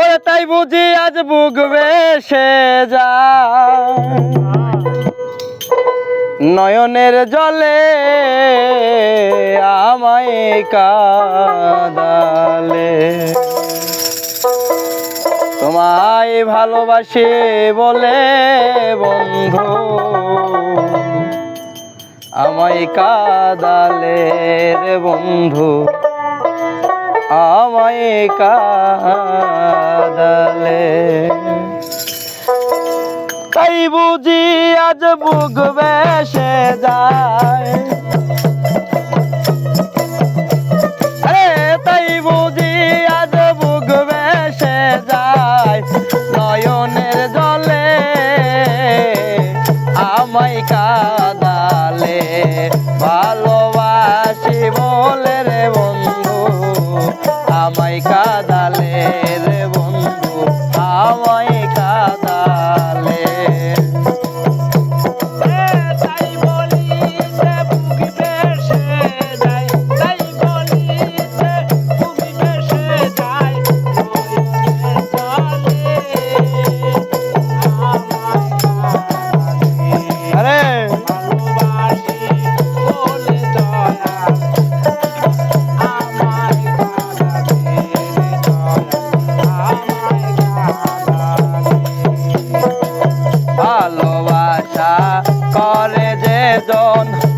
ওরে তাই বুঝি আজ বুক সে যা নয়নের জলে আমায় কাদালে। তোমায় ভালোবাসে বলে বন্ধু, আমায় কাদালে রে বন্ধু। আমায় কাদালে। তাই বুঝি আজ বুক বেসে যায়। জন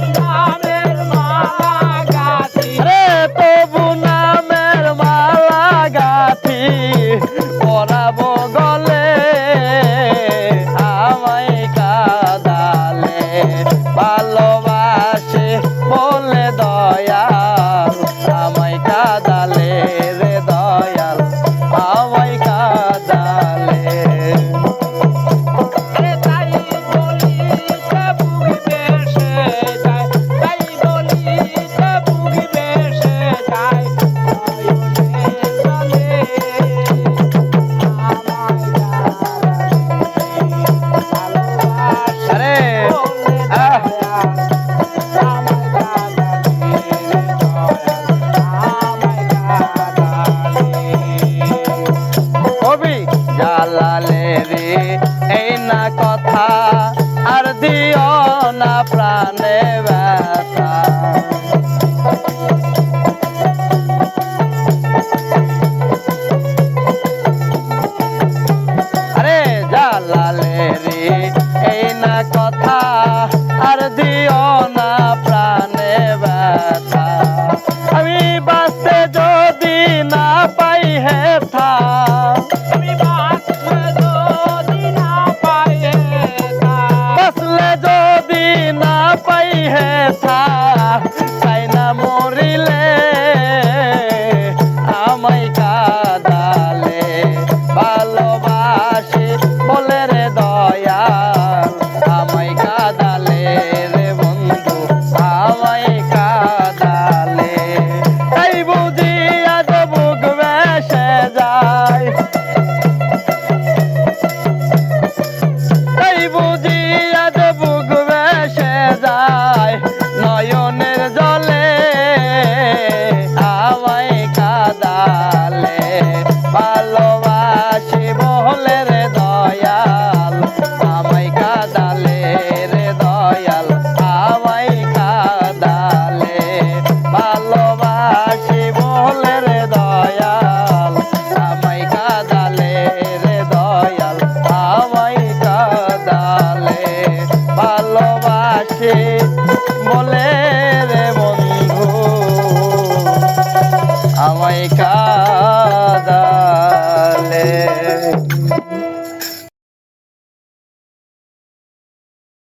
লালা vai cá.